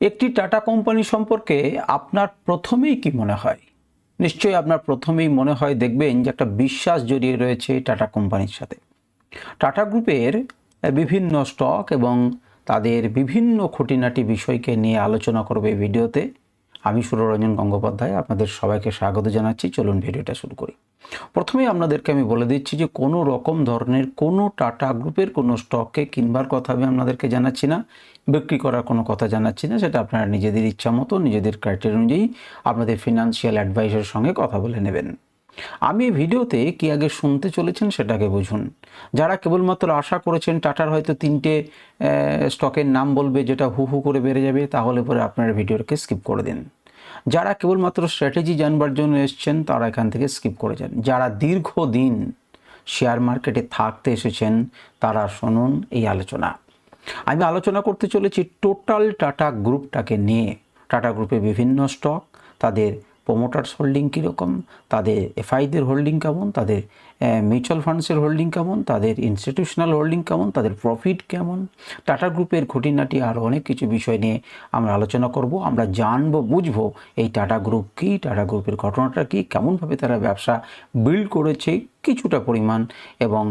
একটি tata company সম্পর্কে আপনার প্রথমেই কি মনে হয়? নিশ্চয়ই আপনার প্রথমেই মনে হয় দেখবেন যে একটা বিশ্বাস জড়িয়ে রয়েছে টাটা কোম্পানির সাথে। টাটা গ্রুপের বিভিন্ন স্টক এবং তাদের বিভিন্ন খুঁটিনাটি বিষয়কে নিয়ে আলোচনা করবে ভিডিওতে। আমি সুররঞ্জন গঙ্গোপাধ্যায় আপনাদের সবাইকে স্বাগত জানাচ্ছি। চলুন ভিডিওটা শুরু করি। প্রথমেই আপনাদেরকে আমি বলে দিচ্ছি যে কোনো রকম ধরনের কোনো টাটা গ্রুপের কোনো স্টককে কিনবার কথা আমি আপনাদেরকে জানাচ্ছি না, বিক্রি করার কোনো কথা জানাচ্ছি না, সেটা আপনারা নিজেদের ইচ্ছা মতো, নিজেদের ক্রাইটেরিয়া অনুযায়ী আপনাদের ফিনান্সিয়াল অ্যাডভাইসের সঙ্গে কথা বলে নেবেন। আমি ভিডিওতে কি আগে শুনতে চলেছেন সেটাকে বুঝুন। যারা কেবলমাত্র আশা করেছেন টাটার হয়তো তিনটে স্টকের নাম বলবে যেটা হু হু করে বেড়ে যাবে, তাহলে পরে আপনারা ভিডিওটাকে স্কিপ করে দিন। যারা কেবলমাত্র স্ট্র্যাটেজি জানবার জন্য এসছেন, তারা এখান থেকে স্কিপ করে যান। যারা দীর্ঘদিন শেয়ার মার্কেটে থাকতে এসেছেন, তারা শুনুন এই আলোচনা। আমি আলোচনা করতে চলেছি টোটাল টাটা গ্রুপটাকে নিয়ে। টাটা গ্রুপের বিভিন্ন স্টক, তাদের প্রোমোটার্স হোল্ডিং কীরকম, তাদের এফআইদের হোল্ডিং কেমন, তাদের মিউচুয়াল ফান্ডসের হোল্ডিং কেমন, তাদের ইনস্টিটিউশনাল হোল্ডিং কেমন, তাদের প্রফিট কেমন? টাটা গ্রুপের খুঁটিনাটি আর অনেক কিছু বিষয় নিয়ে আমরা আলোচনা করব, আমরা জানব, বুঝব এই টাটা গ্রুপ কী টাটা গ্রুপের ঘটনাটা কী, কেমনভাবে তারা ব্যবসা বিল্ড করেছে, কিছুটা পরিমাণ এবং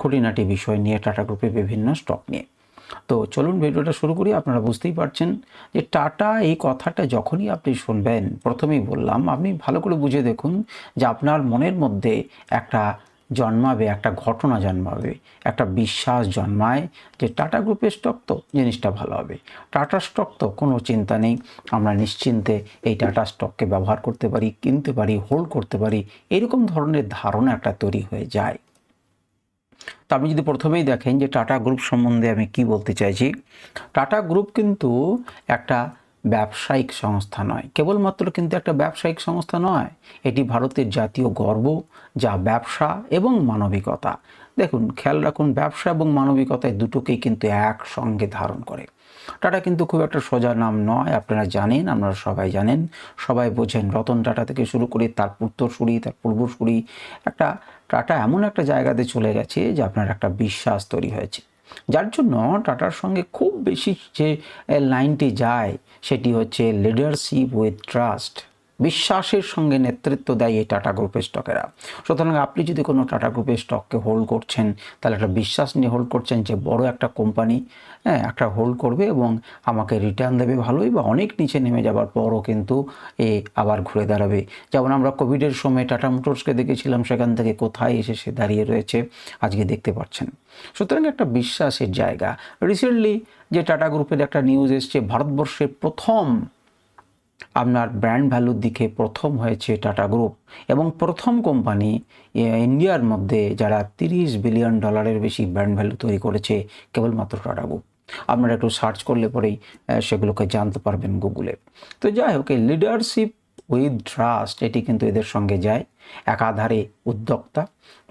খুঁটিনাটি বিষয় নিয়ে টাটা গ্রুপের বিভিন্ন স্টক নিয়ে। তো চলুন ভিডিওটা শুরু করি, আপনারা বুঝতেই পারছেন যে টাটা, এই কথাটা যখনই আপনি শুনবেন, প্রথমেই বললাম, আপনি ভালো করে বুঝে দেখুন যে আপনার মনের মধ্যে একটা জন্মাবে, একটা ঘটনা জন্মাবে, একটা বিশ্বাস জন্মায় যে টাটা গ্রুপের স্টক তো, জিনিসটা ভালো হবে। টাটা স্টক তো, কোনো চিন্তা নেই, আমরা নিশ্চিন্তে এই টাটা স্টককে ব্যবহার করতে পারি, কিনতে পারি হোল্ড করতে পারি, এরকম ধরনের ধারণা একটা তৈরি হয়ে যায়। তো আপনি যদি প্রথমেই দেখেন যে টাটা গ্রুপ সম্বন্ধে আমি কি বলতে চাইছি, টাটা গ্রুপ কিন্তু একটা ব্যবসায়িক সংস্থা নয়, কেবলমাত্র কিন্তু একটা ব্যবসায়িক সংস্থা নয়, এটি ভারতের জাতীয় গর্ব যা ব্যবসা এবং মানবিকতা। দেখুন, খেয়াল রাখুন, ব্যবসা এবং মানবিকতা এই দুটোকেই কিন্তু একসঙ্গে ধারণ করে। টাটা কিন্তু খুব একটা সোজা নাম নয়, আপনারা জানেন, আপনারা সবাই জানেন, সবাই বোঝেন। রতন টাটা থেকে শুরু করে তার উত্তরসূরি, তার পূর্বসূরি, একটা টাটা এমন একটা জায়গাতে চলে গেছে যে আপনার একটা বিশ্বাস তৈরি হয়েছে। যার জন্য টাটার সঙ্গে খুব বেশি যে লাইনটি যায়, সেটি হচ্ছে লিডারশিপ উইথ ট্রাস্ট বিশ্বাসের সঙ্গে নেতৃত্ব দেয় এই টাটা গ্রুপের স্টকেরা সুতরাং আপনি যদি কোনো টাটা গ্রুপের স্টককে হোল্ড করছেন, তাহলে একটা বিশ্বাস নিয়ে হোল্ড করছেন যে বড় একটা কোম্পানি হ্যাঁ একটা হোল্ড করবে এবং আমাকে রিটার্ন দেবে ভালোই বা অনেক নিচে নেমে যাবার পরও কিন্তু এ আবার ঘুরে দাঁড়াবে। যেমন আমরা কোভিডের সময় টাটা মোটরসকে দেখেছিলাম, সেখান থেকে কোথায় এসে সে দাঁড়িয়ে রয়েছে, আজকে দেখতে পাচ্ছেন। সুতরাং একটা বিশ্বাসের জায়গা। রিসেন্টলি যে টাটা গ্রুপের একটা নিউজ এসছে, ভারতবর্ষের প্রথম আপনার ব্র্যান্ড ভ্যালুর দিকে প্রথম হয়েছে টাটা গ্রুপ এবং প্রথম কোম্পানি ইন্ডিয়ার মধ্যে যারা তিরিশ বিলিয়ন ডলারের বেশি ব্র্যান্ড ভ্যালু তৈরি করেছে কেবলমাত্র টাটা গ্রুপ। আপনারা একটু সার্চ করলে পরেই সেগুলোকে জানতে পারবেন গুগলে। তো যাই হোক, এই লিডারশিপ উইথ ট্রাস্ট এটি কিন্তু এদের সঙ্গে যায়। একাধারে উদ্যোক্তা,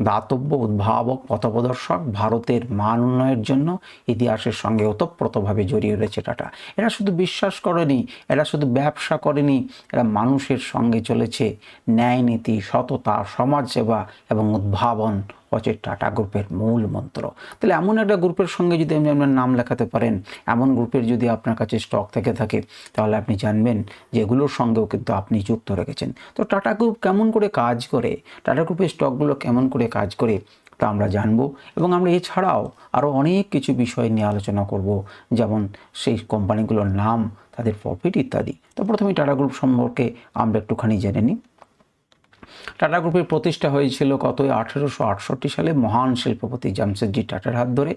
দাতব্য উদ্ভাবক, পথপ্রদর্শক, ভারতের মান উন্নয়নের জন্য ইতিহাসের সঙ্গে ওতপ্রোতভাবে জড়িয়ে রয়েছে টাটা। এরা শুধু বিশ্বাস করেনি, এরা শুধু ব্যবসা করেনি, এরা মানুষের সঙ্গে চলেছে ন্যায় নীতি, সততা, সমাজসেবা এবং উদ্ভাবন হচ্ছে টাটা গ্রুপের মূল মন্ত্র। তাহলে এমন একটা গ্রুপের সঙ্গে যদি আপনি আপনার নাম লেখাতে পারেন, এমন গ্রুপের যদি আপনার কাছে স্টক থেকে থাকে, তাহলে আপনি জানবেন যে এগুলোর সঙ্গেও কিন্তু আপনি যুক্ত রেখেছেন। তো টাটা গ্রুপ কেমন করে কাজ করে, টাটা গ্রুপের স্টকগুলো কেমন করে কাজ করে, তা আমরা জানব এবং আমরা এছাড়াও আরও অনেক কিছু বিষয় নিয়ে আলোচনা করব, যেমন সেই কোম্পানিগুলোর নাম, তাদের প্রফিট ইত্যাদি। তো প্রথমে টাটা গ্রুপ সম্পর্কে আমরা একটুখানি জেনে নিই। টাটা গ্রুপের প্রতিষ্ঠা হয়েছিল কত আঠেরোশো আটষট্টি সালে মহান শিল্পপতি জামশেদজি টাটার হাত ধরে।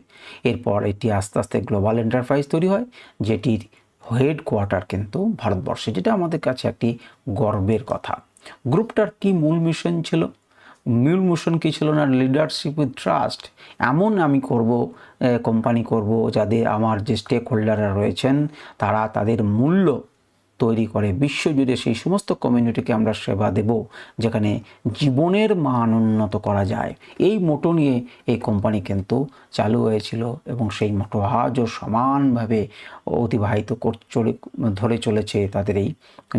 এরপর এটি আস্তে আস্তে গ্লোবাল এন্টারপ্রাইজ তৈরি হয়, যেটির হেড কোয়ার্টার কিন্তু ভারতবর্ষে, যেটা আমাদের কাছে একটি গর্বের কথা। গ্রুপটার কি মূল মিশন ছিল? মূল মিশন কী ছিল না? Leadership with trust. এমন আমি করব কোম্পানি করব, যাদের আমার যে স্টেক হোল্ডাররা রয়েছেন, তারা তাদের মূল্য তৈরি করে বিশ্বজুড়ে সেই সমস্ত কমিউনিটিকে আমরা সেবা দেব, যেখানে জীবনের মান উন্নত করা যায়। এই মোটো নিয়ে এই কোম্পানি কিন্তু চালু হয়েছিল এবং সেই মোটো আজও সমানভাবে অতিবাহিত কর, চলে, ধরে চলেছে তাদের এই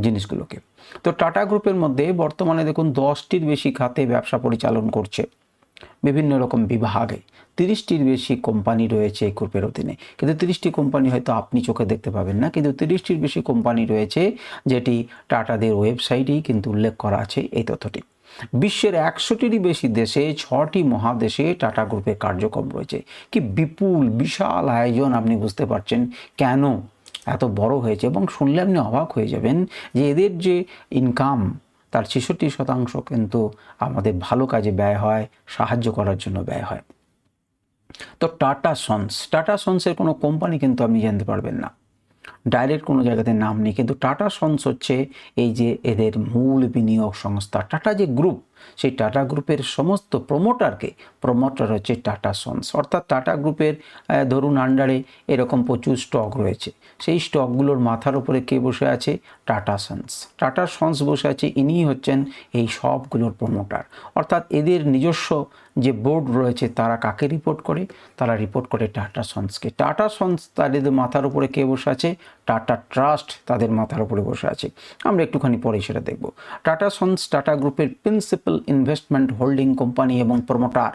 জিনিসগুলোকে। তো টাটা গ্রুপের মধ্যে বর্তমানে দেখুন দশটির বেশি খাতে ব্যবসা পরিচালন করছে। বিভিন্ন রকম বিভাগে। তিরিশটির বেশি কোম্পানি রয়েছে এই গ্রুপের অধীনে। কিন্তু তিরিশটি কোম্পানি হয়তো আপনি চোখে দেখতে পাবেন না। কিন্তু তিরিশটির বেশি কোম্পানি রয়েছে, যেটি টাটাদের ওয়েবসাইটেই কিন্তু উল্লেখ করা আছে এই তথ্যটি। বিশ্বের একশোটিরই বেশি দেশে ছটি মহাদেশে টাটা গ্রুপের কার্যক্রম রয়েছে। কি বিপুল, বিশাল আয়োজন আপনি বুঝতে পারছেন কেন এত বড় হয়েছে এবং শুনলে আপনি অবাক হয়ে যাবেন যে এদের যে ইনকাম তার ছেষট্টি শতাংশ কিন্তু আমাদের ভালো কাজে ব্যয় হয়, সাহায্য করার জন্য ব্যয় হয়। তো টাটা সন্স, টাটা সন্সের কোনো কোম্পানি কিন্তু আপনি জানতে পারবেন না। ডাইরেক্ট কোনো জায়গাতে নাম নেই, কিন্তু টাটা সন্স হচ্ছে এই যে এদের মূল বিনিয়োগ সংস্থা, টাটা যে গ্রুপ সেই টাটা গ্রুপের সমস্ত প্রমোটারকে প্রমোটার হচ্ছে টাটা সন্স। অর্থাৎ টাটা গ্রুপের ধরুন আন্ডারে এরকম প্রচুর স্টক রয়েছে। সেই স্টকগুলোর মাথার উপরে কে বসে আছে? Tata sons. টাটা সন্স বসে আছে, ইনিই হচ্ছেন এই সবগুলোর প্রমোটার অর্থাৎ এদের নিজস্ব যে বোর্ড রয়েছে, তারা কাকে রিপোর্ট করে? তারা রিপোর্ট করে টাটা সন্সকে টাটা সন্স তাদের মাথার উপরে কে বসে আছে? টাটা ট্রাস্ট তাদের মাথার উপরে বসে আছে। আমরা একটুখানি পরে সেটা দেখব। টাটা সন্স টাটা গ্রুপের প্রিন্সিপাল ইনভেস্টমেন্ট হোল্ডিং কোম্পানি এবং প্রমোটার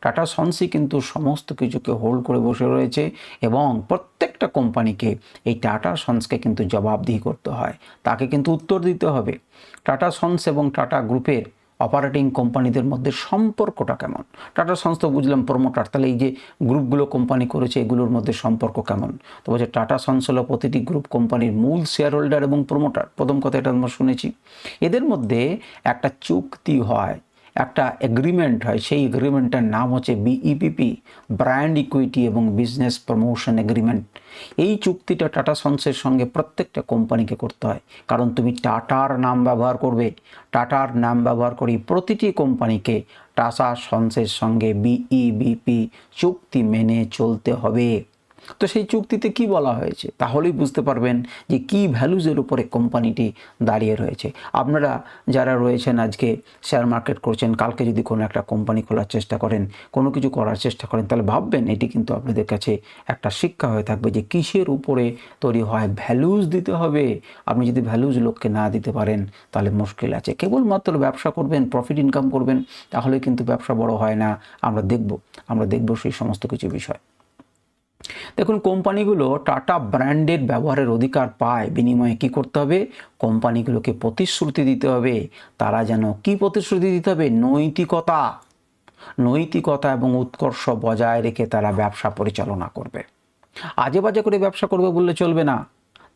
টাটা সন্সই কিন্তু সমস্ত কিছুকে হোল্ড করে বসে রয়েছে এবং প্রত্যেকটা কোম্পানিকে এই টাটা সন্সকে কিন্তু জবাবদিহি করতে হয়। তাকে কিন্তু উত্তর দিতে হবে। টাটা সন্স এবং টাটা গ্রুপের অপারেটিং কোম্পানিদের মধ্যে সম্পর্কটা কেমন? টাটা সংস্থা বুঝলাম প্রমোটার তাহলে এই যে গ্রুপগুলো কোম্পানি করেছে, এগুলোর মধ্যে সম্পর্ক কেমন? তো বলছে টাটা সন্স হলো প্রতিটি গ্রুপ কোম্পানির মূল শেয়ার হোল্ডার এবং প্রমোটার প্রথম কথা এটা আমরা শুনেছি। এদের মধ্যে একটা চুক্তি হয় একটা এগ্রিমেন্ট হয়। সেই এগ্রিমেন্টের নাম হচ্ছে বিইপিপি ব্র্যান্ড ইকুইটি এবং বিজনেস প্রমোশন এগ্রিমেন্ট এই চুক্তিটা টাটা সন্সের সঙ্গে প্রত্যেকটা কোম্পানিকে করতে হয়। কারণ তুমি টাটার নাম ব্যবহার করবে। টাটার নাম ব্যবহার করি প্রতিটি কোম্পানিকে টাটা সন্সের সঙ্গে বিইবিপি চুক্তি মেনে চলতে হবে। তো সেই চুক্তিতে কি বলা হয়েছে? তাহলেই বুঝতে পারবেন যে কি ভ্যালুজের উপরে কোম্পানিটি দাঁড়িয়ে রয়েছে। আপনারা যারা রয়েছেন আজকে শেয়ার মার্কেট করছেন, কালকে যদি কোনো একটা কোম্পানি খোলার চেষ্টা করেন, কোনো কিছু করার চেষ্টা করেন, তাহলে ভাববেন এটি কিন্তু আপনাদের কাছে একটা শিক্ষা হয়ে থাকবে যে কিসের উপরে তৈরি হয়। ভ্যালুজ দিতে হবে। আপনি যদি ভ্যালুজ লোককে না দিতে পারেন, তাহলে মুশকিল আছে। কেবলমাত্র ব্যবসা করবেন প্রফিট ইনকাম করবেন, তাহলে কিন্তু ব্যবসা বড় হয় না। আমরা দেখব আমরা দেখব সেই সমস্ত কিছু বিষয়। দেখুন, কোম্পানিগুলো টাটা ব্র্যান্ডের ব্যবহারের অধিকার পায়। বিনিময়ে কি করতে হবে? কোম্পানিগুলোকে প্রতিশ্রুতি দিতে হবে। তারা যেন কি প্রতিশ্রুতি দিতে হবে? নৈতিকতা। নৈতিকতা এবং উৎকর্ষ বজায় রেখে তারা ব্যবসা পরিচালনা করবে। আজে বাজে করে ব্যবসা করবে বললে চলবে না।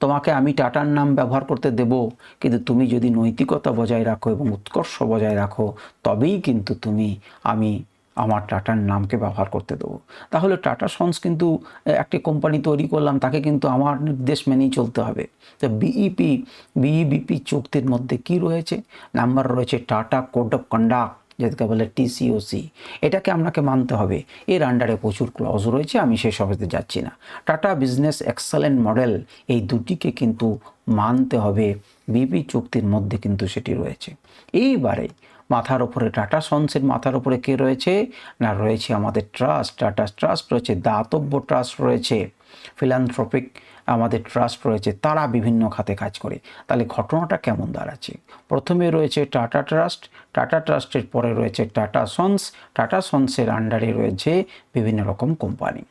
তোমাকে আমি টাটার নাম ব্যবহার করতে দেব। কিন্তু তুমি যদি নৈতিকতা বজায় রাখো এবং উৎকর্ষ বজায় রাখো, তবেই কিন্তু তুমি, আমি আমার টাটার নামকে ব্যবহার করতে দেবো। তাহলে টাটা সন্স কিন্তু একটি কোম্পানি তৈরি করলাম, তাকে কিন্তু আমার নির্দেশ মেনেই চলতে হবে। তো বিইপি, বিইবিপি চুক্তির মধ্যে কি রয়েছে? নাম্বার রয়েছে টাটা কোড অফ কন্ডাক্ট, যেটাকে বলে টিসিওসি এটাকে আপনাকে মানতে হবে। এর আন্ডারে প্রচুর ক্লজ রয়েছে, আমি সেসবেতে যাচ্ছি না। টাটা বিজনেস এক্সেলেন্ট মডেল, এই দুটিকে কিন্তু মানতে হবে। বিপি চুক্তির মধ্যে কিন্তু সেটি রয়েছে। এইবারে মাথার ওপরে টাটা সন্সের মাথার ওপরে কে রয়েছে? না, রয়েছে আমাদের ট্রাস্ট। টাটা ট্রাস্ট রয়েছে দাতব্য ট্রাস্ট রয়েছে। ফিলান্থ্রপিক আমাদের ট্রাস্ট রয়েছে। তারা বিভিন্ন খাতে কাজ করে। তাহলে ঘটনাটা কেমন দাঁড়াচ্ছে? প্রথমে রয়েছে টাটা ট্রাস্ট। টাটা ট্রাস্টের পরে রয়েছে টাটা সন্স। টাটা সন্সের আন্ডারে রয়েছে বিভিন্ন রকম কোম্পানি।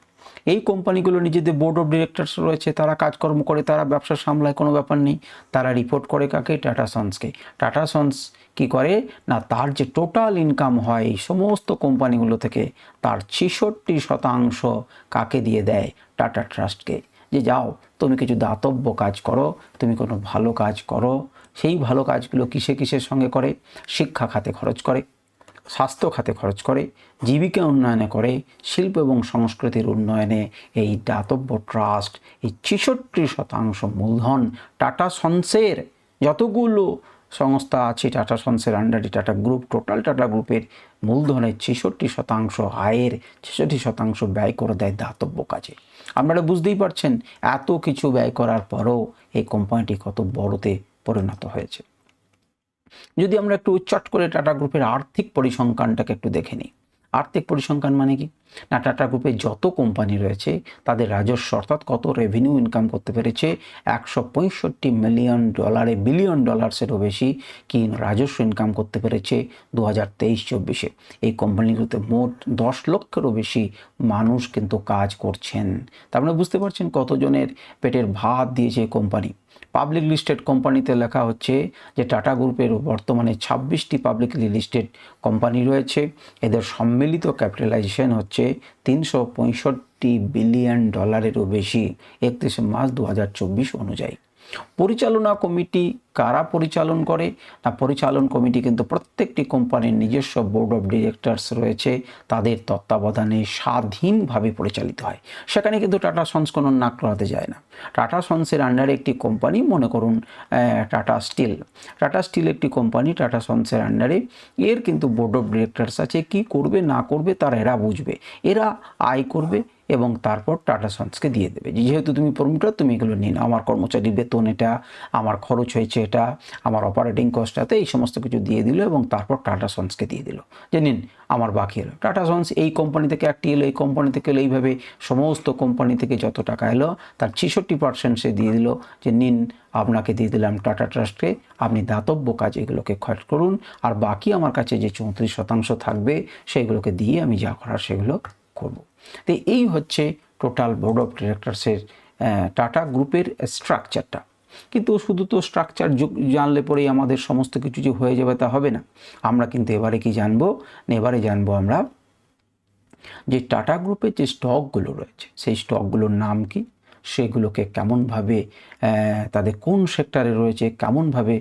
এই কোম্পানিগুলো নিজেদের বোর্ড অফ ডিরেক্টরস রয়েছে। তারা কাজকর্ম করে, তারা ব্যবসা সামলায়, কোনো ব্যাপার নেই। তারা রিপোর্ট করে কাকে? টাটা সন্সকে। টাটা সন্স কি করে? না, তার যে টোটাল ইনকাম হয়, এই সমস্ত কোম্পানিগুলো থেকে তার ছেষট্টি শতাংশ কাকে দিয়ে দেয়? টাটা ট্রাস্টকে যে যাও, তুমি কিছু দাতব্য কাজ করো, তুমি কোনো ভালো কাজ করো। সেই ভালো কাজগুলো কিসে কিসের সঙ্গে করে? শিক্ষা খাতে খরচ করে, স্বাস্থ্য খাতে খরচ করে, জীবিকা উন্নয়নে করে, শিল্প এবং সংস্কৃতির উন্নয়নে এই দাতব্য ট্রাস্ট এই ছেষট্টি শতাংশ মূলধন টাটা সন্সের যতগুলো সংস্থা আছে টাটা সন্সের আন্ডারে টাটা গ্রুপ টোটাল টাটা গ্রুপের মূলধনের ছেষট্টি শতাংশ আয়ের ছেষট্টি শতাংশ ব্যয় করে দেয় দাতব্য কাজে। আপনারা বুঝতেই পারছেন, এত কিছু ব্যয় করার পরও এই কোম্পানিটি কত বড়তে পরিণত হয়েছে। যদি আমরা একটু চট করে টাটা গ্রুপের আর্থিক পরিসংখ্যানটাকে একটু দেখে নিই। আর্থিক পরিসংখ্যান মানে কি? না টাটা গ্রুপে যত কোম্পানি রয়েছে, তাদের রাজস্ব অর্থাৎ কত রেভিনিউ ইনকাম করতে পেরেছে, একশো পঁয়ষট্টি মিলিয়ন ডলারে বিলিয়ন ডলার্সেরও বেশি কি রাজস্ব ইনকাম করতে পেরেছে দু হাজার তেইশ চব্বিশে। এই কোম্পানিগুলোতে মোট দশ লক্ষেরও বেশি মানুষ কিন্তু কাজ করছেন। তার মানে বুঝতে পারছেন কতজনের পেটের ভাত দিয়েছে কোম্পানি পাবলিক লিস্টেড কোম্পানিতে লেখা হচ্ছে যে টাটা গ্রুপের বর্তমানে ছাব্বিশটি পাবলিকলি লিস্টেড কোম্পানি রয়েছে। এদের সম্মিলিত ক্যাপিটালাইজেশন হচ্ছে তিনশো পঁয়ষট্টি বিলিয়ন ডলারেরও বেশি একত্রিশে মার্চ দু হাজার চব্বিশ অনুযায়ী। পরিচালনা কমিটি কারা পরিচালন করে? না পরিচালন কমিটি কিন্তু প্রত্যেকটি কোম্পানির নিজস্ব বোর্ড অফ ডিরেক্টরস রয়েছে। তাদের তত্ত্বাবধানে স্বাধীনভাবে পরিচালিত হয়। সেখানে কিন্তু টাটা সন্স কোনো নাক করাতে যায় না। টাটা সন্সের আন্ডারে একটি কোম্পানি, মনে করুন টাটা স্টিল। টাটা স্টিল একটি কোম্পানি, টাটা সন্সের আন্ডারে এর কিন্তু বোর্ড অফ ডিরেক্টরস আছে। কি করবে, না করবে, তারা এরা বুঝবে। এরা আয় করবে। এবং তারপর টাটা সন্সকে দিয়ে দেবে। যেহেতু তুমি প্রমোটার তুমি এগুলো নিন আমার কর্মচারী বেতন এটা, আমার খরচ হয়েছে এটা, আমার অপারেটিং কস্টটাতে এই সমস্ত কিছু দিয়ে দিল এবং তারপর টাটা সন্সকে দিয়ে দিল। যে নিন, আমার বাকি এলো। টাটা সন্স এই কোম্পানি থেকে একটি এলো, এই কোম্পানি থেকে এলো, এইভাবে সমস্ত কোম্পানি থেকে যত টাকা এলো, তার ছেষট্টি পার্সেন্ট সে দিয়ে দিল। যে নিন, আপনাকে দিয়ে দিলাম টাটা ট্রাস্টকে, আপনি দাতব্য কাজ এগুলোকে খরচ করুন, আর বাকি আমার কাছে যে চৌত্রিশ শতাংশ থাকবে, সেগুলোকে দিয়ে আমি যা করার সেগুলো করব। তো এই হচ্ছে টোটাল বোর্ড অফ ডিরেক্টরসের টাটা গ্রুপের স্ট্রাকচারটা কিন্তু শুধু তো স্ট্রাকচার জানলে পরেই আমাদের সমস্ত কিছু যে হয়ে যাবে তা হবে না। আমরা কিন্তু এবারে কি জানব? এবারে জানব আমরা যে টাটা গ্রুপের যে স্টকগুলো রয়েছে, সেই স্টকগুলোর নাম কি? সেগুলোকে কেমনভাবে তাদের কোন সেক্টরে রয়েছে? কেমনভাবে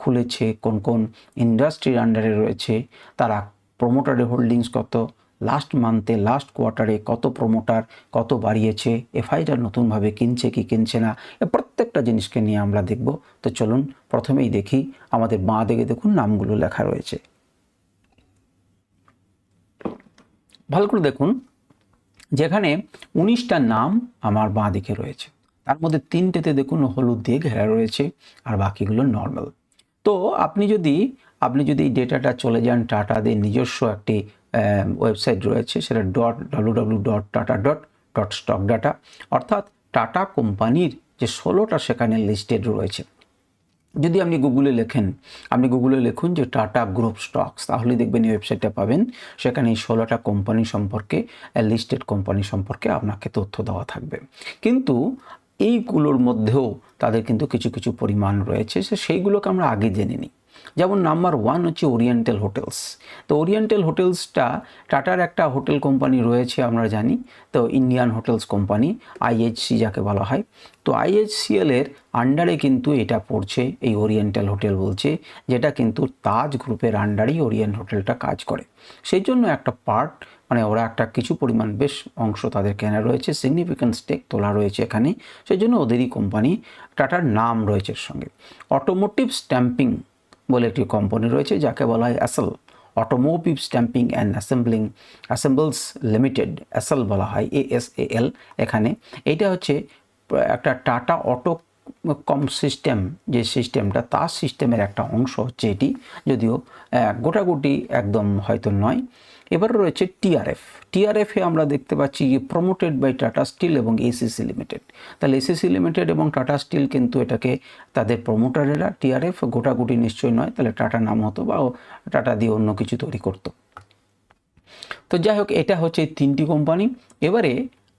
খুলেছে? কোন কোন ইন্ডাস্ট্রির আন্ডারে রয়েছে? তারা প্রোমোটারের হোল্ডিংস কত? লাস্ট মান্থে লাস্ট কোয়ার্টারে কত প্রমোটার কত বাড়িয়েছে এফআইটা নতুনভাবে কিনছে কি কিনছে না প্রত্যেকটা জিনিসকে নিয়ে আমরা দেখব। তো চলুন প্রথমেই দেখি আমাদের বাঁ দিকে দেখুন নামগুলো লেখা রয়েছে। ভালো করে দেখুন, যেখানে উনিশটা নাম আমার বাঁ দিকে রয়েছে। তার মধ্যে তিনটেতে দেখুন হলুদ দিয়ে ঘেরা রয়েছে আর বাকিগুলো নর্মাল তো আপনি যদি আপনি যদি এই ডেটাটা চলে যান টাটাদের নিজস্ব একটি ওয়েবসাইট রয়েছে, সেটা dot W W dot Tata dot dot stock data অর্থাৎ টাটা কোম্পানির যে ষোলোটা সেখানে লিস্টেড রয়েছে। যদি আপনি গুগলে লেখেন, আপনি গুগলে লিখুন যে টাটা গ্রুপ স্টকস তাহলে দেখবেন এই ওয়েবসাইটটা পাবেন। সেখানে এই ষোলোটা কোম্পানি সম্পর্কে লিস্টেড কোম্পানি সম্পর্কে আপনাকে তথ্য দেওয়া থাকবে। কিন্তু এইগুলোর মধ্যেও তাদের কিন্তু কিছু কিছু পরিমাণ রয়েছে, সে সেইগুলোকে আমরা আগে জেনে নিই। যেমন নাম্বার ওয়ান হচ্ছে ওরিয়েন্টাল হোটেলস। তো ওরিয়েন্টাল হোটেলসটা টাটার একটা হোটেল কোম্পানি রয়েছে, আমরা জানি, তো ইন্ডিয়ান হোটেলস কোম্পানি আইএইচসি যাকে বলা হয়। তো আইএইচসিএল এর আন্ডারে কিন্তু এটা পড়ছে, এই ওরিয়েন্টাল হোটেল বলছে, যেটা কিন্তু তাজ গ্রুপের আন্ডারেই ওরিয়েন্ট হোটেলটা কাজ করে। সেই জন্য একটা পার্ট মানে ওরা একটা কিছু পরিমাণ বেশ অংশ তাদের কেনা রয়েছে সিগনিফিক্যান্ট স্টেক তোলা রয়েছে এখানে। সেই জন্য ওদেরই কোম্পানি টাটার নাম রয়েছে সঙ্গে। অটোমোটিভ স্ট্যাম্পিং বলে একটি কোম্পানি রয়েছে যাকে বলা হয় ASAL automotive stamping and assembling assemblies limited ASAL বলা হয় এ এস এ এল এখানে। এইটা হচ্ছে একটা টাটা অটো কম সিস্টেম যে সিস্টেমটা তার সিস্টেমের একটা অংশ হচ্ছে এটি। যদিও গোটাগুটি একদম হয়তো নয়। এবার রয়েছে টিআরএফ টিআরএফে আমরা দেখতে পাচ্ছি যে প্রমোটেড বাই টাটা স্টিল এবং এসিসি লিমিটেড তাহলে এসিসি লিমিটেড এবং টাটা স্টিল কিন্তু এটাকে তাদের প্রমোটারেরা টিআরএফ গোটাগুটি নিশ্চয়ই নয়, তাহলে টাটা নাম হতো বা টাটা দিয়ে অন্য কিছু তৈরি করতো। তো যাই হোক, এটা হচ্ছে তিনটি কোম্পানি এবারে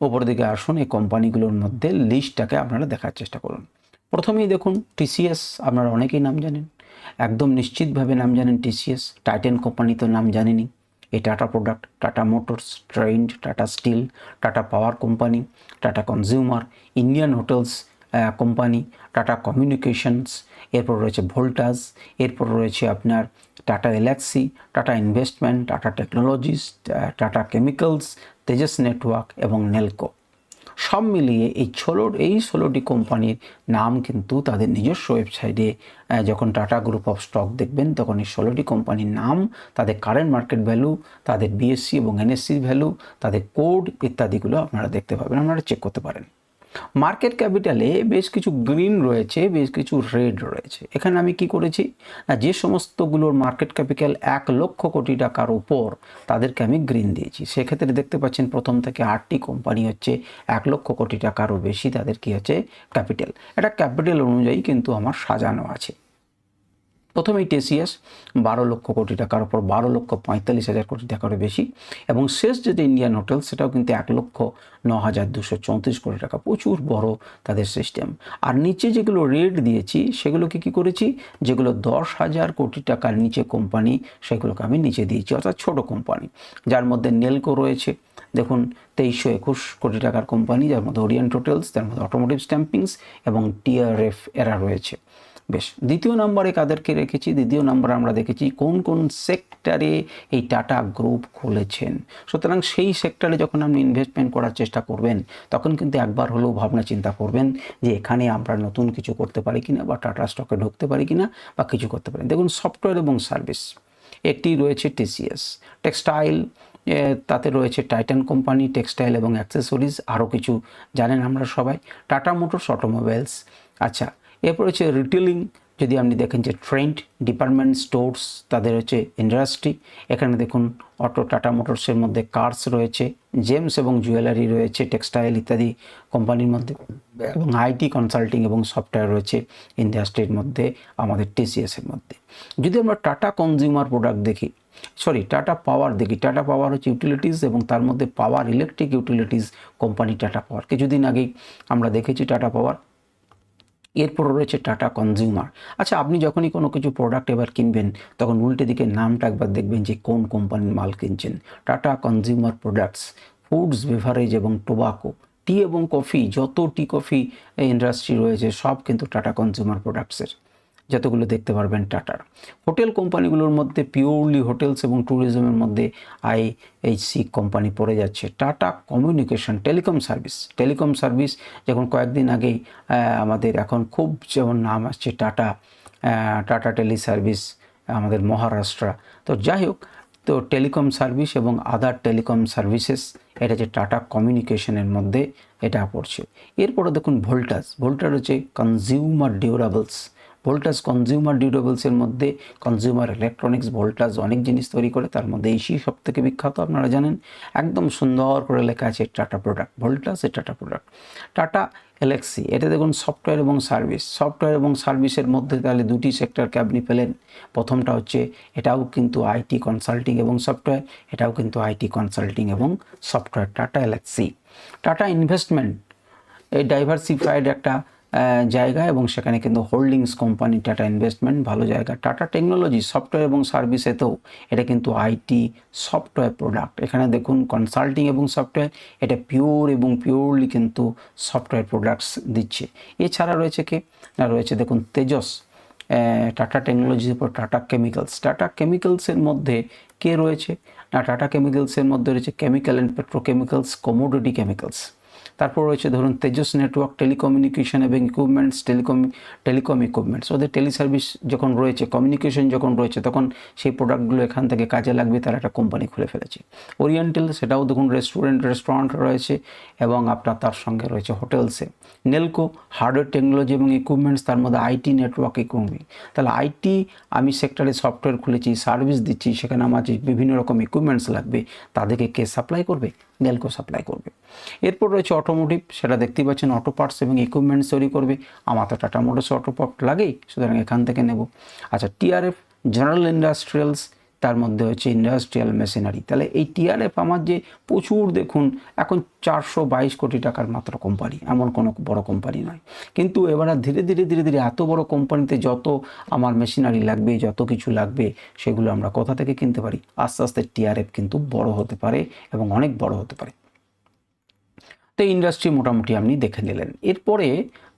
ওপর দিকে আসুন, এই কোম্পানিগুলোর মধ্যে লিস্টটাকে আপনারা দেখার চেষ্টা করুন। প্রথমেই দেখুন টিসিএস আপনারা অনেকেই নাম জানেন। একদম নিশ্চিতভাবে নাম জানেন টিসিএস টাইটেন কোম্পানি তো নাম জানেনি। এই Tata product Tata motors trend Tata steel Tata power company Tata consumer Indian hotels company Tata communications এরপর রয়েছে ভোল্টাস এরপর রয়েছে আপনার Tata Elxsi Tata investment Tata technologies Tata chemicals Tejas network এবং নেলকো সব মিলিয়ে এই ষোলো, এই ষোলোটি কোম্পানির নাম কিন্তু তাদের নিজস্ব ওয়েবসাইটে যখন টাটা গ্রুপ অফ স্টক দেখবেন, তখন এই ষোলোটি কোম্পানির নাম, তাদের কারেন্ট মার্কেট ভ্যালু, তাদের বিএসসি এবং এনএসসির ভ্যালু, তাদের কোড ইত্যাদিগুলো আপনারা দেখতে পাবেন, আপনারা চেক করতে পারেন। মার্কেট ক্যাপিটালে বেশ কিছু গ্রিন রয়েছে, বেশ কিছু রেড রয়েছে। এখানে আমি কি করেছি? না, যে সমস্তগুলোর মার্কেট ক্যাপিটাল এক লক্ষ কোটি টাকার উপর তাদেরকে আমি গ্রিন দিয়েছি। সেক্ষেত্রে দেখতে পাচ্ছেন প্রথম থেকে আটটি কোম্পানি হচ্ছে এক লক্ষ কোটি টাকারও বেশি তাদের কি হচ্ছে ক্যাপিটাল এটা ক্যাপিটাল অনুযায়ী কিন্তু আমার সাজানো আছে। প্রথমেই টিসিএস বারো লক্ষ কোটি টাকার উপর বারো লক্ষ পঁয়তাল্লিশ হাজার কোটি টাকারও বেশি। এবং শেষ যেটা ইন্ডিয়ান হোটেল সেটাও কিন্তু এক লক্ষ ন হাজার দুশো চৌত্রিশ কোটি টাকা। প্রচুর বড় তাদের সিস্টেম আর নিচে যেগুলো রেট দিয়েছি, সেগুলোকে কি করেছি? যেগুলো দশ হাজার কোটি টাকার নিচে কোম্পানি সেগুলোকে আমি নিচে দিয়েছি, অর্থাৎ ছোট কোম্পানি যার মধ্যে নেলকো রয়েছে, দেখুন, তেইশশো একুশ কোটি টাকার কোম্পানি যার মধ্যে ওরিয়েন্ট হোটেলস তার মধ্যে অটোমোটিভ স্ট্যাম্পিংস এবং টিআরএফ এরা রয়েছে। বেশ, দ্বিতীয় নম্বরে কাদেরকে রেখেছি? দ্বিতীয় নম্বরে আমরা দেখেছি কোন কোন সেক্টরে এই টাটা গ্রুপ খুলেছেন। সুতরাং সেই সেক্টরে যখন আপনি ইনভেস্টমেন্ট করার চেষ্টা করবেন, তখন কিন্তু একবার হলেও ভাবনা চিন্তা করবেন যে এখানে আমরা নতুন কিছু করতে পারি কিনা বা টাটা স্টকে ঢুকতে পারি কিনা বা কিছু করতে পারি। দেখুন সফটওয়্যার এবং সার্ভিস একটি রয়েছে টিসিএস টেক্সটাইল তাতে রয়েছে টাইটান কোম্পানি টেক্সটাইল এবং অ্যাক্সেসরিজ আরও কিছু জানেন আমরা সবাই। টাটা মোটরস অটোমোবাইলস আচ্ছা এরপর হচ্ছে রিটেলিং যদি আপনি দেখেন যে ট্রেন্ড ডিপার্টমেন্ট স্টোর্স তাদের হচ্ছে ইন্ডাস্ট্রি এখানে দেখুন অটো টাটা মোটরসের মধ্যে কার্স রয়েছে জেমস এবং জুয়েলারি রয়েছে টেক্সটাইল ইত্যাদি কোম্পানির মধ্যে এবং আইটি কনসাল্টিং এবং সফটওয়্যার রয়েছে ইন্ডাস্ট্রির মধ্যে, আমাদের টিসিএসের মধ্যে। যদি আমরা টাটা কনজিউমার প্রোডাক্ট দেখি সরি টাটা পাওয়ার দেখি টাটা পাওয়ার হচ্ছে ইউটিলিটিস এবং তার মধ্যে power electric utilities company Tata power কিছুদিন আগেই আমরা দেখেছি টাটা পাওয়ার এরপর রয়েছে টাটা কনজিউমার। আচ্ছা আপনি যখনই কোনো কিছু প্রোডাক্ট এবার কিনবেন, তখন উল্টে দিকে নামটা একবার দেখবেন যে কোন কোম্পানির মাল কিনছেন। Tata consumer products foods beverage এবং টোবাকো টি এবং কফি যত টি কফি ইন্ডাস্ট্রি রয়েছে, সব কিন্তু টাটা কনজিউমার প্রোডাক্টসের যতগুলো দেখতে পারবেন টাটার। হোটেল কোম্পানিগুলোর মধ্যে পিওরলি হোটেলস এবং ট্যুরিজমের মধ্যে আই আইএইচসি কোম্পানি পড়ে যাচ্ছে। Tata communication telecom service telecom service যখন কয়েকদিন আগেই আমাদের এখন খুব যেমন নাম আসছে টাটা টাটা টেলি সার্ভিস আমাদের মহারাষ্ট্র। তো যাই হোক, তো টেলিকম সার্ভিস এবং আদার টেলিকম সার্ভিসেস এটা যে টাটা কমিউনিকেশনের মধ্যে এটা পড়ছে। এরপরে দেখুন ভোল্টাস ভোল্টার হচ্ছে কনজিউমার ডিউরাবলস ভোল্টাস কনজিউমার ডিউরেবলসের মধ্যে কনজিউমার ইলেকট্রনিক্স ভোল্টাস অনেক জিনিস তৈরি করে, তার মধ্যে এসি সব থেকে বিখ্যাত, আপনারা জানেন, একদম সুন্দর করে লেখা আছে টাটা প্রোডাক্ট ভোল্টাস এ টাটা প্রোডাক্ট টাটা এলেক্সি এটা দেখুন সফটওয়্যার এবং সার্ভিস সফটওয়্যার এবং সার্ভিসের মধ্যে তাহলে দুটি সেক্টরকে আপনি পেলেন। প্রথমটা হচ্ছে, এটাও কিন্তু আইটি কনসাল্টিং এবং সফটওয়্যার এটাও কিন্তু আইটি কনসাল্টিং এবং সফটওয়্যার টাটা এলেক্সি টাটা ইনভেস্টমেন্ট এই ডাইভার্সিফাইড একটা জায়গা এবং সেখানে কিন্তু হোল্ডিংস কোম্পানি টাটা ইনভেস্টমেন্ট ভালো জায়গা। টাটা টেকনোলজি সফটওয়্যার এবং সার্ভিসেতেও এটা কিন্তু আইটি সফটওয়্যার প্রোডাক্ট এখানে দেখুন কনসাল্টিং এবং সফটওয়্যার এটা পিওর এবং পিওরলি কিন্তু সফটওয়্যার প্রোডাক্টস দিচ্ছে। এছাড়া রয়েছে কি? না, রয়েছে দেখুন তেজস টাটা টেকনোলজির উপর টাটা কেমিক্যালস টাটা কেমিক্যালসের মধ্যে কে রয়েছে? না টাটা কেমিক্যালসের মধ্যে রয়েছে chemical and petrochemicals commodity chemicals তারপর রয়েছে ধরুন তেজস নেটওয়ার্ক টেলিকমিউনিকেশন এবং ইকুইপমেন্টস টেলিকম টেলিকম ইকুইপমেন্টস ওদের টেলি সার্ভিস যখন রয়েছে কমিউনিকেশন যখন রয়েছে, তখন সেই প্রোডাক্টগুলো এখান থেকে কাজে লাগবে, তারা একটা কোম্পানি খুলে ফেলেছে। ওরিয়েন্টাল সেটাও দেখুন রেস্টুরেন্ট রেস্টুরেন্ট রয়েছে এবং আপনার তার সঙ্গে রয়েছে হোটেলসে নেলকো হার্ডওয়্যার টেকনোলজি এবং ইকুইপমেন্টস তার মধ্যে আইটি নেটওয়ার্ক ইকুইপমেন্ট তাহলে আইটি আমি সেক্টরে সফটওয়্যার খুলেছি সার্ভিস দিচ্ছি, সেখানে আমার যে বিভিন্ন রকম ইকুইপমেন্টস লাগবে, তাদেরকে কে সাপ্লাই করবে? নেলকো সাপ্লাই করবে। এরপর রয়েছে অটোমোটিভ সেটা দেখতেই পাচ্ছেন অটো পার্টস এবং ইকুইপমেন্টস তৈরি করবে। আমার তো টাটা মোটরস অটো পার্ট লাগেই, সুতরাং এখান থেকে নেব। আচ্ছা টিআরএফ জেনারেল ইন্ডাস্ট্রিয়ালস তার মধ্যে হচ্ছে ইন্ডাস্ট্রিয়াল মেশিনারি তাহলে এই টিআরএফ আমার যে প্রচুর দেখুন, এখন চারশো বাইশ কোটি টাকার মাত্র কোম্পানি এমন কোনো বড় কোম্পানি নয়। কিন্তু এবার ধীরে ধীরে ধীরে ধীরে এত বড় কোম্পানিতে যত আমার মেশিনারি লাগবে, যত কিছু লাগবে, সেগুলো আমরা কোথা থেকে কিনতে পারি? আস্তে আস্তে টিআরএফ কিন্তু বড় হতে পারে এবং অনেক বড় হতে পারে। তো ইন্ডাস্ট্রি মোটামুটি আপনি দেখে নিলেন। এরপরে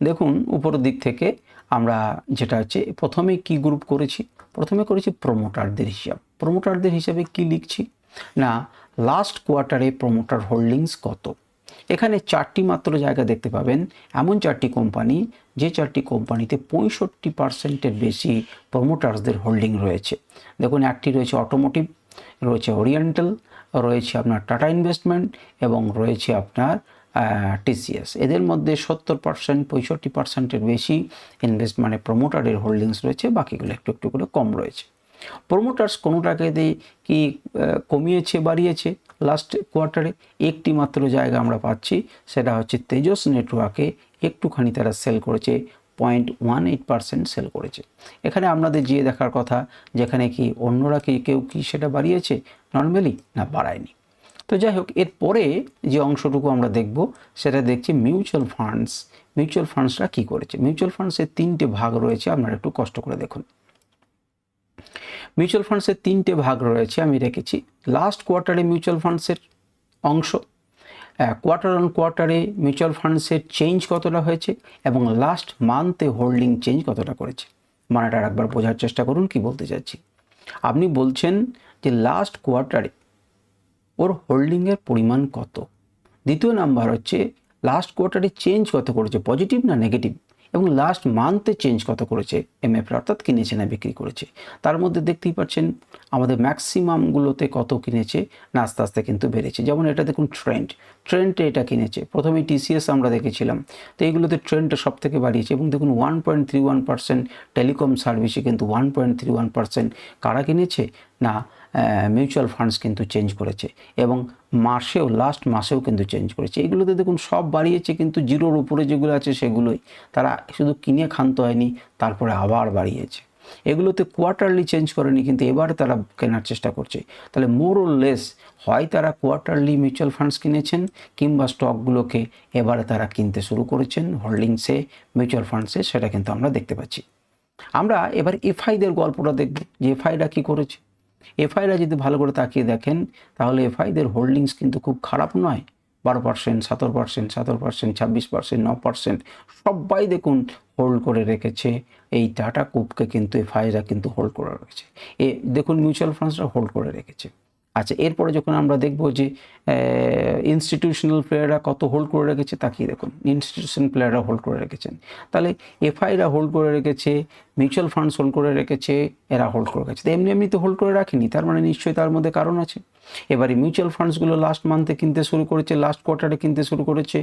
দেখুন, উপরের দিক থেকে আমরা যেটা হচ্ছে, প্রথমে কি গ্রুপ করেছি? প্রথমে করেছি প্রোমোটারদের হিসাব। প্রোমোটারদের হিসাবে কি লিখছি? না লাস্ট কোয়ার্টারে প্রোমোটার হোল্ডিংস কত? এখানে চারটি মাত্র জায়গা দেখতে পাবেন। এমন চারটি কোম্পানি যে চারটি কোম্পানিতে পঁয়ষট্টি পার্সেন্টের বেশি প্রোমোটার্সদের হোল্ডিং রয়েছে। দেখুন, একটি রয়েছে অটোমোটিভ রয়েছে ওরিয়েন্টাল রয়েছে আপনার টাটা ইনভেস্টমেন্ট এবং রয়েছে আপনার টিসিএস এদের মধ্যে সত্তর পার্সেন্ট পঁয়ষট্টি পার্সেন্টের বেশি ইনভেস্ট মানে প্রমোটারের হোল্ডিংস রয়েছে, বাকিগুলো একটু একটু করে কম রয়েছে। প্রমোটার্স কোনোটাকে দিয়ে কি কমিয়েছে, বাড়িয়েছে লাস্ট কোয়ার্টারে একটি মাত্র জায়গা আমরা পাচ্ছি, সেটা হচ্ছে তেজস নেটওয়ার্কে একটুখানি তারা সেল করেছে point one eight percent sell করেছে। এখানে আপনাদের যে দেখার কথা, যেখানে কি অন্যরা কি, কেউ কি সেটা বাড়িয়েছে? নর্মালি না বাড়ায়নি। তো যাই হোক, এরপরে যে অংশটুকু আমরা দেখব, সেটা দেখছি মিউচুয়াল ফান্ডস মিউচুয়াল ফান্ডসরা কী করেছে? মিউচুয়াল ফান্ডসের তিনটে ভাগ রয়েছে, আপনারা একটু কষ্ট করে দেখুন। মিউচুয়াল ফান্ডসের তিনটে ভাগ রয়েছে, আমি রেখেছি। লাস্ট কোয়ার্টারে মিউচুয়াল ফান্ডসের অংশ কোয়ার্টার অন কোয়ার্টারে মিউচুয়াল ফান্ডসের চেঞ্জ কতটা হয়েছে, এবং লাস্ট মান্থে হোল্ডিং চেঞ্জ কতটা করেছে? মানেটা একবার বোঝার চেষ্টা করুন, কি বলতে চাচ্ছি আপনি বলছেন যে লাস্ট কোয়ার্টারে ওর হোল্ডিংয়ের পরিমাণ কত? দ্বিতীয় নাম্বার হচ্ছে লাস্ট কোয়ার্টারে চেঞ্জ কত করেছে পজিটিভ না নেগেটিভ এবং লাস্ট মান্থে চেঞ্জ কত করেছে এমএফ অর্থাৎ কিনেছে না বিক্রি করেছে? তার মধ্যে দেখতেই পাচ্ছেন, আমাদের ম্যাক্সিমামগুলোতে কত কিনেছে, না আস্তে আস্তে কিন্তু বেড়েছে। যেমন এটা দেখুন ট্রেন্ড ট্রেন্ডে এটা কিনেছে। প্রথমে টিসিএস আমরা দেখেছিলাম। তো এইগুলোতে ট্রেন্ডটা সব থেকে বাড়িয়েছে। এবং দেখুন one point three one percent telecom সার্ভিসে কিন্তু one point three one percent কারা কিনেছে? না মিউচুয়াল ফান্ডস কিন্তু চেঞ্জ করেছে এবং মাসেও লাস্ট মাসেও কিন্তু চেঞ্জ করেছে। এগুলোতে দেখুন সব বাড়িয়েছে কিন্তু জিরোর উপরে যেগুলো আছে সেগুলোই। তারা শুধু কিনে ক্ষান্ত হয়নি, তারপরে আবার বাড়িয়েছে। এগুলোতে কোয়ার্টারলি চেঞ্জ করেনি কিন্তু এবার তারা কেনার চেষ্টা করছে। তাহলে মোর ও লেস হয় তারা কোয়ার্টারলি মিউচুয়াল ফান্ডস কিনেছেন কিংবা স্টকগুলোকে এবারে তারা কিনতে শুরু করেছেন হোল্ডিংসে মিউচুয়াল ফান্ডসে সেটা কিন্তু আমরা দেখতে পাচ্ছি। আমরা এবার এফআইদের গল্পটা দেখব। যে এফআইরা কী করেছে? এফআইরা যদি ভালো করে তাকিয়ে দেখেন, তাহলে এফআইদের হোল্ডিংস কিন্তু খুব খারাপ নয়। বারো পার্সেন্ট সতেরো পার্সেন্ট সতেরো পার্সেন্ট ছাব্বিশ পার্সেন্ট ন পার্সেন্ট সবাই দেখুন হোল্ড করে রেখেছে। এই টাটা কুপকে কিন্তু এফআইরা কিন্তু হোল্ড করে রেখেছে। এ দেখুন মিউচুয়াল ফান্ডসরা হোল্ড করে রেখেছে। আচ্ছা এরপরে যখন আমরা দেখব যে ইনস্টিটিউশনাল প্লেয়াররা কত হোল্ড করে রেখেছে, তাকিয়ে দেখুন। ইনস্টিটিউশন প্লেয়াররা হোল্ড করে রেখেছেন। তাহলে এফআইরা হোল্ড করে রেখেছে মিউচুয়াল ফান্ডস হোল্ড করে রেখেছে, এরা হোল্ড করে রেখেছে। এমনি এমনি তো হোল্ড করে রাখেনি, তার মানে নিশ্চয়ই তার মধ্যে কারণ আছে। এবারে মিউচুয়াল ফান্ডসগুলো লাস্ট মান্থে কিনতে শুরু করেছে লাস্ট কোয়ার্টারে কিনতে শুরু করেছে,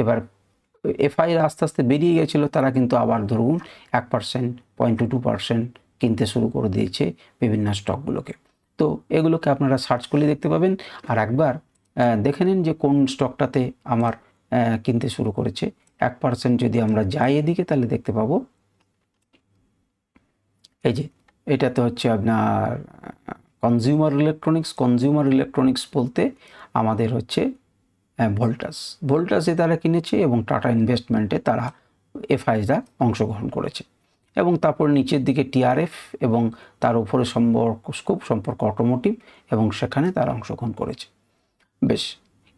এবার এফআইআর আস্তে আস্তে বেরিয়ে গেছিল, তারা কিন্তু আবার ধরুন এক percent point two two percent কিনতে শুরু করে দিয়েছে বিভিন্ন স্টকগুলোকে তো এগুলোকে আপনারা সার্চ করলে দেখতে পাবেন। আর একবার দেখে নিন যে কোন স্টকটাতে আমার কিনতে শুরু করেছে। এক পার্সেন্ট যদি আমরা যাই এদিকে, তাহলে দেখতে পাবো। এই যে, এটাতে হচ্ছে আপনার কনজিউমার ইলেকট্রনিক্স কনজিউমার ইলেকট্রনিক্স বলতে আমাদের হচ্ছে ভোল্টাস ভোল্টাসে তারা কিনেছে এবং টাটা ইনভেস্টমেন্টে তারা এফআইরা অংশগ্রহণ করেছে। এবং তারপর নিচের দিকে টিআরএফ এবং তার উপরে সম্পর্ক স্কোপ সম্পর্ক অটোমোটিভ এবং সেখানে তারা অংশগ্রহণ করেছে। বেশ,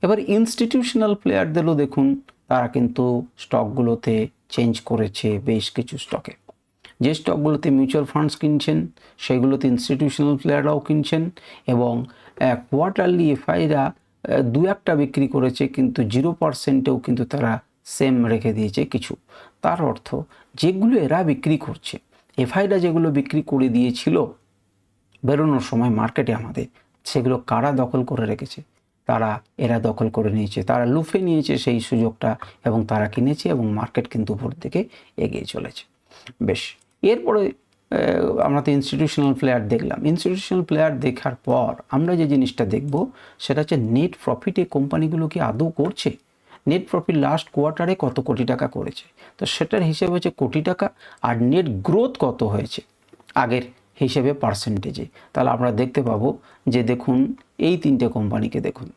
এবার ইনস্টিটিউশনাল প্লেয়ারদেরও দেখুন, তারা কিন্তু স্টকগুলোতে চেঞ্জ করেছে বেশ কিছু স্টকে যে স্টকগুলোতে মিউচুয়াল ফান্ডস কিনছেন, সেগুলোতে ইনস্টিটিউশনাল প্লেয়াররাও কিনছেন এবং কোয়ার্টারলি এফআইরা দু একটা বিক্রি করেছে, কিন্তু জিরো পার্সেন্টেও কিন্তু তারা সেম রেখে দিয়েছে কিছু। তার অর্থ, যেগুলো এরা বিক্রি করছে, এফআইরা যেগুলো বিক্রি করে দিয়েছিল বেরোনোর সময় মার্কেটে আমাদের, সেগুলো কারা দখল করে রেখেছে? তারা, এরা দখল করে নিয়েছে, তারা লুফে নিয়েছে সেই সুযোগটা এবং তারা কিনেছে এবং মার্কেট কিন্তু উপর দিকে এগিয়ে চলেছে। বেশ, এরপরে আমরা তো ইনস্টিটিউশনাল প্লেয়ার দেখলাম। ইনস্টিটিউশনাল প্লেয়ার দেখার পর আমরা যে জিনিসটা দেখব, সেটা হচ্ছে নেট প্রফিটে কোম্পানিগুলো কি আদৌ করছে? নেট প্রফিট লাস্ট কোয়ার্টারে কত কোটি টাকা করেছে? তো সেটার হিসেব হচ্ছে কোটি টাকা আর নেট গ্রোথ কত হয়েছে? আগের হিসেবে পার্সেন্টেজে তাহলে আমরা দেখতে পাবো যে দেখুন, এই তিনটে কোম্পানিকে দেখুন।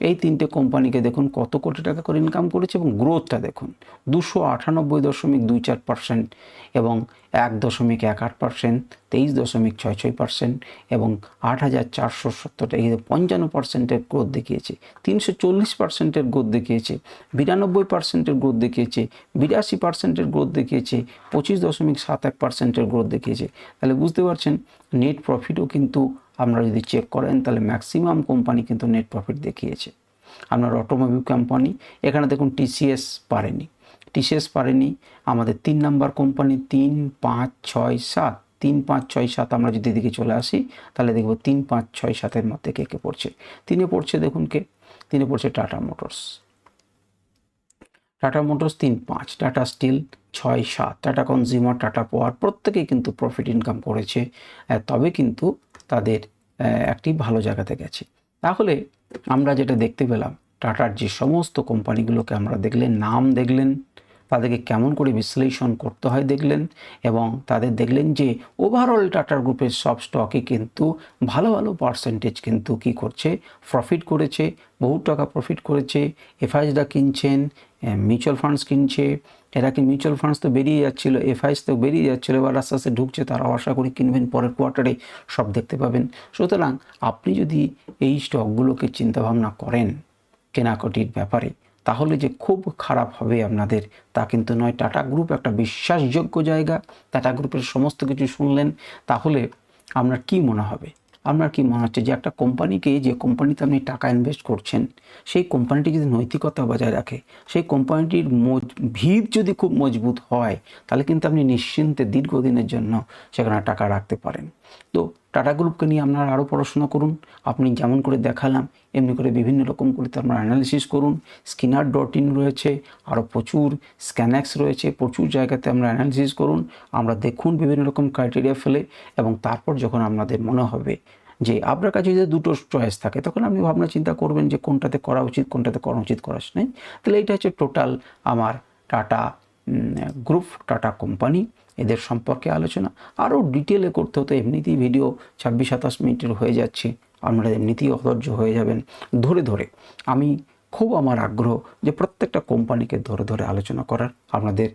এই তিনটে কোম্পানিকে দেখুন কত কোটি টাকা করে ইনকাম করেছে এবং গ্রোথটা দেখুন। দুশো আটানব্বই দশমিক দুই চার পার্সেন্ট এবং এক দশমিক এক আট পার্সেন্ট তেইশ দশমিক ছয় ছয় পার্সেন্ট এবং আট হাজার চারশো সত্তরটা এই পঞ্চান্ন পার্সেন্টের গ্রোথ দেখিয়েছে, তিনশো চল্লিশ পার্সেন্টের গ্রোথ দেখিয়েছে, বিরানব্বই পার্সেন্টের গ্রোথ দেখিয়েছে, বিরাশি পার্সেন্টের গ্রোথ দেখিয়েছে, পঁচিশ দশমিক সাত এক পার্সেন্টের গ্রোথ দেখিয়েছে। তাহলে বুঝতে পারছেন নেট প্রফিটও কিন্তু আপনারা যদি চেক করেন, তাহলে ম্যাক্সিমাম কোম্পানি কিন্তু নেট প্রফিট দেখিয়েছে। আপনার অটোমোবিল কোম্পানি এখানে দেখুন টিসিএস পারেনি। টিসিএস পারেনি, আমাদের তিন নাম্বার কোম্পানি তিন পাঁচ ছয় সাত। তিন পাঁচ ছয় সাত আমরা যদি এদিকে চলে আসি, তাহলে দেখব তিন পাঁচ ছয় সাতের মধ্যে কে কে পড়ছে। তিনে পড়ছে দেখুন কে? তিনে পড়ছে টাটা মোটরস টাটা মোটরস তিন পাঁচ টাটা স্টিল ছয় সাত। টাটা কনজিউমার টাটা পাওয়ার প্রত্যেকেই কিন্তু প্রফিট ইনকাম করেছে। তবে কিন্তু তাদের একটি ভালো জায়গাতে গেছে। তাহলে আমরা যেটা দেখতে পেলাম, টাটার যে সমস্ত কোম্পানিগুলোকে আমরা দেখলেন, নাম দেখলেন তাদেরকে কেমন করে বিশ্লেষণ করতে হয় দেখলেন এবং তাদের দেখলেন যে ওভারঅল টাটার গ্রুপের সব স্টকে কিন্তু ভালো ভালো পার্সেন্টেজ কিন্তু কি করছে? প্রফিট করেছে, বহু টাকা প্রফিট করেছে। এফআইসরা কিনছেন মিউচুয়াল ফান্ডস কিনছে। এরা কি মিউচুয়াল ফান্ডস তো বেরিয়ে যাচ্ছিল এফআইস তো বেরিয়ে যাচ্ছিল, এবার আস্তে আস্তে ঢুকছে, তারাও আশা করি কিনবেন পরের কোয়ার্টারে সব দেখতে পাবেন। সুতরাং আপনি যদি এই স্টকগুলোকে চিন্তাভাবনা করেন, কেনাকাটির ব্যাপারে তাহলে যে খুব খারাপ হবে আপনাদের, তা কিন্তু নয়। টাটা গ্রুপ একটা বিশ্বাসযোগ্য জায়গা। টাটা গ্রুপের সমস্ত কিছু শুনলেন, তাহলে আপনার কি মনে হবে? আপনার কি মনে হচ্ছে যে একটা কোম্পানিকে, যে কোম্পানিতে আপনি টাকা ইনভেস্ট করছেন, সেই কোম্পানিটি যদি নৈতিকতা বজায় রাখে, সেই কোম্পানিটির ভিত যদি খুব মজবুত হয়, তাহলে কিন্তু আপনি নিশ্চিন্তে দীর্ঘদিনের জন্য সেখানে টাকা রাখতে পারেন। তো টাটা গ্রুপকে নিয়ে আপনারা আরও পড়াশোনা করুন। আপনি যেমন করে দেখালাম, এমনি করে বিভিন্ন রকম করে তো আপনারা অ্যানালিসিস করুন। স্কিনার ডট ইন রয়েছে আরও প্রচুর স্ক্যানাক্স রয়েছে, প্রচুর জায়গাতে আমরা অ্যানালিসিস করুন। আমরা দেখুন বিভিন্ন রকম ক্রাইটেরিয়া ফেলে এবং তারপর যখন আপনাদের মনে হবে যে আপনার কাছে যদি দুটো চয়েস থাকে, তখন আপনি ভাবনা চিন্তা করবেন যে কোনটাতে করা উচিত, কোনটাতে করা উচিত করা নেই তাহলে এইটা হচ্ছে টোটাল আমার টাটা গ্রুপ টাটা কোম্পানি এদের সম্পর্কে আলোচনা। আরও ডিটেলে করতে হতো, এমনিতেই ভিডিও ছাব্বিশ সাতাশ মিনিটের হয়ে যাচ্ছে, আপনারা এমনিতেই অধৈর্য হয়ে যাবেন। ধরে ধরে, আমি খুব আমার আগ্রহ যে প্রত্যেকটা কোম্পানিকে ধরে ধরে আলোচনা করার। আপনাদের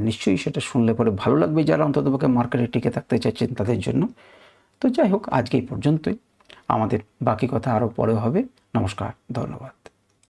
নিশ্চয়ই সেটা শুনলে পরে ভালো লাগবে যারা অন্ততপক্ষে মার্কেটে টিকে থাকতে চাইছেন তাদের জন্য। তো যাই হোক, আজকে এই পর্যন্তই। আমাদের বাকি কথা আরও পরে হবে। নমস্কার, ধন্যবাদ।